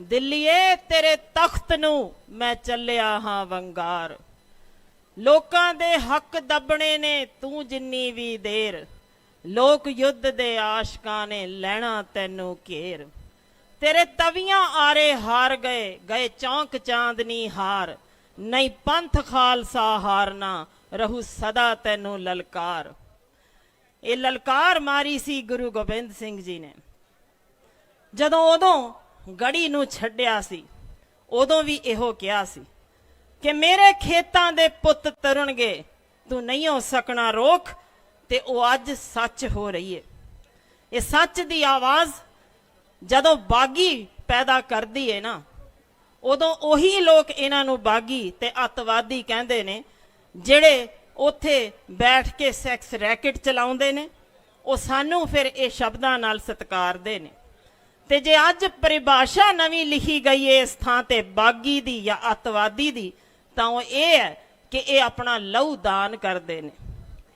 ਦਿੱਲੀਏ, ਤੇਰੇ ਤਖਤ ਨੂੰ ਮੈਂ ਚੱਲਿਆ ਹਾਂ ਵੰਗਾਰ। ਲੋਕਾਂ ਦੇ ਹੱਕ ਦੱਬਣੇ ਨੇ ਤੂੰ ਜਿੰਨੀ ਵੀ ਦੇਰ। ਲੋਕ ਯੁੱਧ ਦੇ ਆਸ਼ਕਾਂ ਨੇ ਲੈਣਾ ਤੈਨੂੰ ਘੇਰ। ਤੇਰੇ ਤਵੀਆਂ ਆਰੇ ਹਾਰ ਗਏ ਗਏ ਚੌਂਕ ਚਾਂਦਨੀ ਹਾਰ। ਨਹੀਂ ਪੰਥ ਖਾਲਸਾ ਹਾਰਨਾ, ਰਹੂ ਸਦਾ ਤੈਨੂੰ ਲਲਕਾਰ। ਇਹ ਲਲਕਾਰ ਮਾਰੀ ਸੀ ਗੁਰੂ ਗੋਬਿੰਦ ਸਿੰਘ ਜੀ ਨੇ। ਜਦੋਂ ਉਦੋਂ ਗੜੀ ਨੂੰ ਛੱਡਿਆ ਸੀ। ਉਦੋਂ ਵੀ ਇਹੋ ਕਿਹਾ ਸੀ ਕਿ ਮੇਰੇ ਖੇਤਾਂ ਦੇ ਪੁੱਤ ਤਰਨਗੇ, ਤੂੰ ਨਹੀਂ ਹੋ ਸਕਣਾ ਰੋਕ ਤੇ ਉਹ ਅੱਜ ਸੱਚ ਹੋ ਰਹੀ ਹੈ ਇਹ ਸੱਚ ਦੀ ਆਵਾਜ਼ ਜਦੋਂ ਬਾਗੀ ਪੈਦਾ ਕਰਦੀ ਹੈ ਨਾ, ਉਦੋਂ ਉਹੀ ਲੋਕ ਇਹਨਾਂ ਨੂੰ ਬਾਗੀ ਤੇ ਅੱਤਵਾਦੀ ਕਹਿੰਦੇ ਨੇ, ਜਿਹੜੇ ਉੱਥੇ ਬੈਠ ਕੇ ਸੈਕਸ ਰੈਕਟ ਚਲਾਉਂਦੇ ਨੇ, ਉਹ ਸਾਨੂੰ ਫਿਰ ਇਹ ਸ਼ਬਦਾਂ ਨਾਲ ਸਤਿਕਾਰਦੇ ਨੇ। ਤੇ ਜੇ ਅੱਜ ਪਰਿਭਾਸ਼ਾ ਨਵੀਂ ਲਿਖੀ ਗਈ ਹੈ ਇਸ ਥਾਂ ਤੇ ਬਾਗੀ ਦੀ ਜਾਂ ਅੱਤਵਾਦੀ ਦੀ, ਤਾਂ ਉਹ ਇਹ ਹੈ ਕਿ ਇਹ ਆਪਣਾ ਲਹੂ ਦਾਨ ਕਰਦੇ ਨੇ।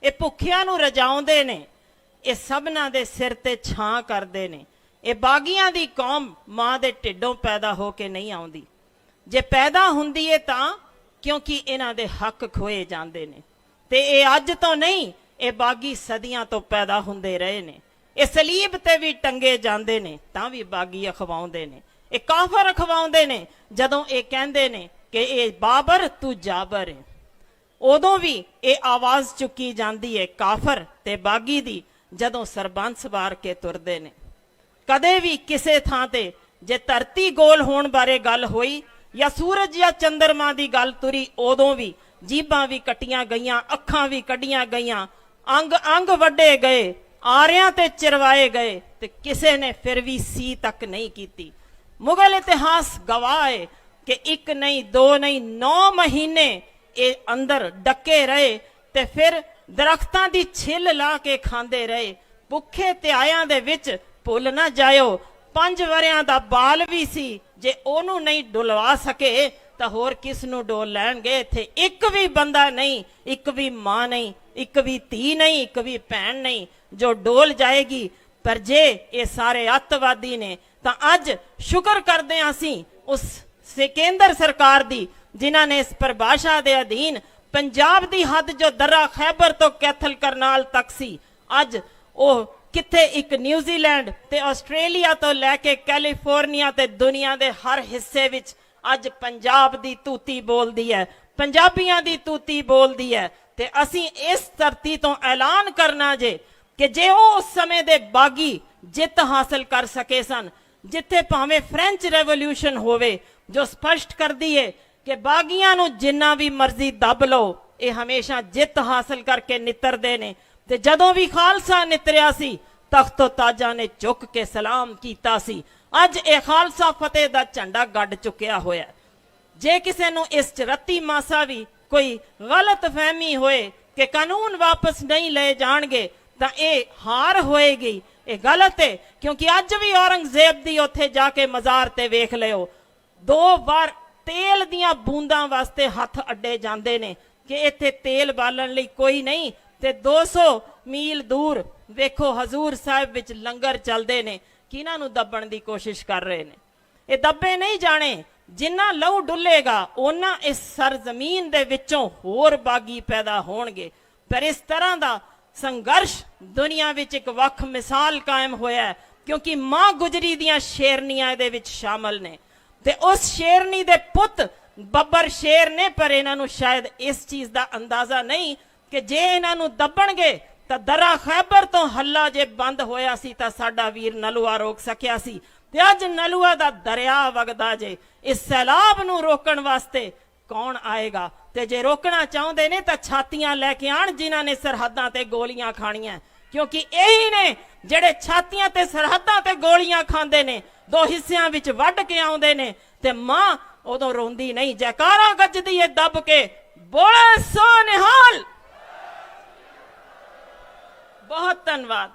ਇਹ ਭੁੱਖਿਆਂ ਨੂੰ ਰਜਾਉਂਦੇ ਨੇ। ਇਹ ਸਭਨਾਂ ਦੇ ਸਿਰ ਤੇ ਛਾਂ ਕਰਦੇ ਨੇ। ਇਹ ਬਾਗੀਆਂ ਦੀ ਕੌਮ ਮਾਂ ਦੇ ਢਿੱਡੋਂ ਪੈਦਾ ਹੋ ਕੇ ਨਹੀਂ ਆਉਂਦੀ। ਜੇ ਪੈਦਾ ਹੁੰਦੀ ਏ ਤਾਂ ਕਿਉਂਕਿ ਇਹਨਾਂ ਦੇ ਹੱਕ ਖੋਏ ਜਾਂਦੇ ਨੇ। ਤੇ ਇਹ ਅੱਜ ਤੋਂ ਨਹੀਂ, ਇਹ ਬਾਗੀ ਸਦੀਆਂ ਤੋਂ ਪੈਦਾ ਹੁੰਦੇ ਰਹੇ ਨੇ। ਇਹ ਸਲੀਬ ਤੇ ਵੀ ਟੰਗੇ ਜਾਂਦੇ ਨੇ, ਤਾਂ ਵੀ ਬਾਗੀ ਅਖਵਾਉਂਦੇ ਨੇ। ਇਹ ਕਾਫਰ ਅਖਵਾਉਂਦੇ ਨੇ, ਜਦੋਂ ਇਹ ਕਹਿੰਦੇ ਨੇ ਕਿ ਇਹ ਬਾਬਰ, ਤੂੰ ਜਾਬਰ ਹੈ ਉਦੋਂ ਵੀ ਇਹ ਆਵਾਜ਼ ਚੁੱਕੀ ਜਾਂਦੀ ਹੈ ਕਾਫਰ ਤੇ ਬਾਗੀ ਦੀ, ਜਦੋਂ ਸਰਬੰਸ ਵਾਰ ਕੇ ਤੁਰਦੇ ਨੇ। ਕਦੇ ਵੀ ਕਿਸੇ ਥਾਂ ਤੇ ਜੇ ਧਰਤੀ ਗੋਲ ਹੋਣ ਬਾਰੇ ਗੱਲ ਹੋਈ ਜਾਂ ਸੂਰਜ ਜਾਂ ਚੰਦਰਮਾ ਦੀ ਗੱਲ ਤੁਰੀ, ਉਦੋਂ ਵੀ ਜੀਬਾਂ ਵੀ ਕੱਟੀਆਂ ਗਈਆਂ, ਅੱਖਾਂ ਵੀ ਕੱਢੀਆਂ ਗਈਆਂ ਅੰਗ ਅੰਗ ਵੱਡੇ ਗਏ। ਆਰਿਆਂ ਤੇ ਚਿਰਵਾਏ ਗਏ ਤੇ ਕਿਸੇ ਨੇ ਫਿਰ ਵੀ ਸੀ ਤੱਕ ਨਹੀਂ ਕੀਤੀ। ਮੁਗਲ ਇਤਿਹਾਸ ਗਵਾਹ ਹੈ ਕਿ ਇੱਕ ਨਹੀਂ, ਦੋ ਨਹੀਂ 9 ਮਹੀਨੇ ਇਹ ਅੰਦਰ ਡੱਕੇ ਰਹੇ ਤੇ ਫਿਰ ਦਰਖਤਾਂ ਦੀ ਛਿੱਲ ਲਾ ਕੇ ਖਾਂਦੇ ਰਹੇ। ਭੁੱਖੇ ਧਿਆਇਆਂ ਦੇ ਵਿੱਚ ਭੁੱਲ ਨਾ ਜਾਇਓ। ਪੰਜ ਵਰਿਆਂ ਦਾ ਬਾਲ ਵੀ ਸੀ, ਜੇ ਉਹਨੂੰ ਨਹੀਂ ਡੁਲਵਾ ਸਕੇ ਤਾਂ ਹੋਰ ਕਿਸ ਨੂੰ ਡੋਲ ਲੈਣਗੇ? ਇੱਥੇ ਇੱਕ ਵੀ ਬੰਦਾ ਨਹੀਂ, ਇੱਕ ਵੀ ਮਾਂ ਨਹੀਂ, ਇੱਕ ਵੀ ਧੀ ਨਹੀਂ, ਇੱਕ ਵੀ ਭੈਣ ਨਹੀਂ। ਜੋ ਡੋਲ ਜਾਏਗੀ, ਪਰ ਜੇ ਇਹ ਸਾਰੇ ਅੱਤਵਾਦੀ ਨੇ, ਤਾਂ ਅੱਜ ਸ਼ੁਕਰ ਕਰਦੇ ਹਾਂ ਅਸੀਂ ਉਸ ਸੇ ਕੇਂਦਰ ਸਰਕਾਰ ਦੀ, ਜਿਨ੍ਹਾਂ ਨੇ ਇਸ ਪਰਿਭਾਸ਼ਾ ਦੇ ਅਧੀਨ ਪੰਜਾਬ ਦੀ ਹੱਦ ਜੋ ਦਰਾ ਖੈਬਰ ਤੋਂ ਕੈਥਲ ਕਰਨਾਲ ਤੱਕ ਸੀ, ਅੱਜ ਉਹ ਕਿੱਥੇ ਇੱਕ ਨਿਊਜ਼ੀਲੈਂਡ ਤੇ ਆਸਟ੍ਰੇਲੀਆ ਤੋਂ ਲੈ ਕੇ ਕੈਲੀਫੋਰਨੀਆ ਤੇ ਦੁਨੀਆ ਦੇ ਹਰ ਹਿੱਸੇ ਵਿੱਚ ਅੱਜ ਪੰਜਾਬ ਦੀ ਤੂਤੀ ਬੋਲਦੀ ਹੈ, ਪੰਜਾਬੀਆਂ ਦੀ ਤੂਤੀ ਬੋਲਦੀ ਹੈ ਤੇ ਅਸੀਂ ਇਸ ਧਰਤੀ ਤੋਂ ਐਲਾਨ ਕਰਨਾ ਜੇ ਕਿ ਜੇ ਉਹ ਉਸ ਸਮੇਂ ਦੇ ਬਾਗੀ ਜਿੱਤ ਹਾਸਲ ਕਰ ਸਕੇ ਸਨ, ਜਿੱਥੇ ਭਾਵੇਂ ਫ੍ਰੈਂਚ ਰੈਵੋਲੂਸ਼ਨ ਹੋਵੇ, ਜੋ ਸਪਸ਼ਟ ਕਰਦੀ ਏ ਕਿ ਬਾਗੀਆਂ ਨੂੰ ਜਿੰਨਾ ਵੀ ਮਰਜ਼ੀ ਦੱਬ ਲਓ, ਇਹ ਹਮੇਸ਼ਾ ਜਿੱਤ ਹਾਸਲ ਕਰਕੇ ਨਿੱਤਰਦੇ ਨੇ ਤੇ ਜਦੋਂ ਵੀ ਖਾਲਸਾ ਨਿਤਰਿਆ ਸੀ ਤਖਤੋ ਤਾਜਾ ਨੇ ਝੁੱਕ ਕੇ ਸਲਾਮ ਕੀਤਾ ਸੀ। ਅੱਜ ਇਹ ਖਾਲਸਾ ਫਤਿਹ ਦਾ ਝੰਡਾ ਗੱਡ ਚੁੱਕਿਆ ਹੋਇਆ ਜੇ ਕਿਸੇ ਨੂੰ ਇਸ ਚ ਰੱਤੀ ਮਾਸਾ ਵੀ ਕੋਈ ਗਲਤ ਫਹਿਮੀ ਹੋਏ ਕਿ ਕਾਨੂੰਨ ਵਾਪਸ ਨਹੀਂ ਲਏ ਜਾਣਗੇ, ਤਾਂ ਇਹ ਹਾਰ ਹੋਏਗੀ। ਇਹ ਗਲਤ ਹੈ, ਕਿਉਂਕਿ ਅੱਜ ਵੀ ਔਰੰਗਜ਼ੇਬ ਦੀ ਉੱਥੇ ਜਾ ਕੇ ਮਜ਼ਾਰ ਤੇ ਵੇਖ ਲਿਓ। ਦੋ ਵਾਰ ਤੇਲ ਦੀਆਂ ਬੂੰਦਾਂ ਵਾਸਤੇ ਹੱਥ ਅੱਡੇ ਜਾਂਦੇ ਨੇ ਕਿ ਇੱਥੇ ਤੇਲ ਬਾਲਣ ਲਈ ਕੋਈ ਨਹੀਂ ਤੇ 200 ਮੀਲ ਦੂਰ ਵੇਖੋ ਹਜ਼ੂਰ ਸਾਹਿਬ ਵਿੱਚ ਲੰਗਰ ਚੱਲਦੇ ਨੇ। ਕਿਹਨਾਂ ਨੂੰ ਦੱਬਣ ਦੀ ਕੋਸ਼ਿਸ਼ ਕਰ ਰਹੇ ਨੇ? ਇਹ ਦੱਬੇ ਨਹੀਂ ਜਾਣੇ, ਜਿੰਨਾ ਲਹੂ ਡੁੱਲੇਗਾ ਉਹਨਾਂ ਇਸ ਸਰਜ਼ਮੀਨ ਦੇ ਵਿੱਚੋਂ ਹੋਰ ਬਾਗੀ ਪੈਦਾ ਹੋਣਗੇ। ਪਰ ਇਸ ਤਰ੍ਹਾਂ ਦਾ ਸੰਘਰਸ਼ ਦੁਨੀਆ ਵਿੱਚ ਇੱਕ ਵੱਖ ਮਿਸਾਲ ਕਾਇਮ ਹੋਇਆ ਹੈ, ਕਿਉਂਕਿ ਮਾਂ ਗੁਜਰੀ ਦੀਆਂ ਸ਼ੇਰਨੀਆਂ ਇਹਦੇ ਵਿੱਚ ਸ਼ਾਮਲ ਨੇ। ਤੇ ਉਸ ਸ਼ੇਰਨੀ ਦੇ ਪੁੱਤ ਬੱਬਰ ਸ਼ੇਰ ਨੇ, ਪਰ ਇਹਨਾਂ ਨੂੰ ਸ਼ਾਇਦ ਇਸ ਚੀਜ਼ ਦਾ ਅੰਦਾਜ਼ਾ ਨਹੀਂ ਕਿ ਜੇ ਇਹਨਾਂ ਨੂੰ ਦੱਬਣਗੇ ਤਾਂ ਦਰਾ ਖੈਬਰ ਤੋਂ ਹੱਲਾ ਜੇ ਬੰਦ ਹੋਇਆ ਸੀ ਤਾਂ ਸਾਡਾ ਵੀਰ ਨਲੂਆ ਰੋਕ ਸਕਿਆ ਸੀ। ਤੇ ਅੱਜ ਨਲੂਆ ਦਾ ਦਰਿਆ ਵਗਦਾ ਜੇ, ਇਸ ਸੈਲਾਬ ਨੂੰ ਰੋਕਣ ਵਾਸਤੇ ਕੌਣ ਆਏਗਾ? ਤੇ ਜੇ ਰੋਕਣਾ ਚਾਹੁੰਦੇ ਨੇ ਤਾਂ ਛਾਤੀਆਂ ਲੈ ਕੇ ਆਣ ਜਿਨ੍ਹਾਂ ਨੇ ਸਰਹੱਦਾਂ ਤੇ ਗੋਲੀਆਂ ਖਾਣੀਆਂ। ਕਿਉਂਕਿ ਇਹੀ ਨੇ ਜਿਹੜੇ ਛਾਤੀਆਂ ਤੇ ਸਰਹੱਦਾਂ ਤੇ ਗੋਲੀਆਂ ਖਾਂਦੇ ਨੇ, ਦੋ ਹਿੱਸਿਆਂ ਵਿੱਚ ਵੱਢ ਕੇ ਆਉਂਦੇ ਨੇ। ਤੇ ਮਾਂ ਉਦੋਂ ਰੋਂਦੀ ਨਹੀਂ, ਜੈਕਾਰਾ ਗੱਜਦੀ ਏ ਦੱਬ ਕੇ, ਬੋਲੇ ਸੋ ਧੰਨਵਾਦ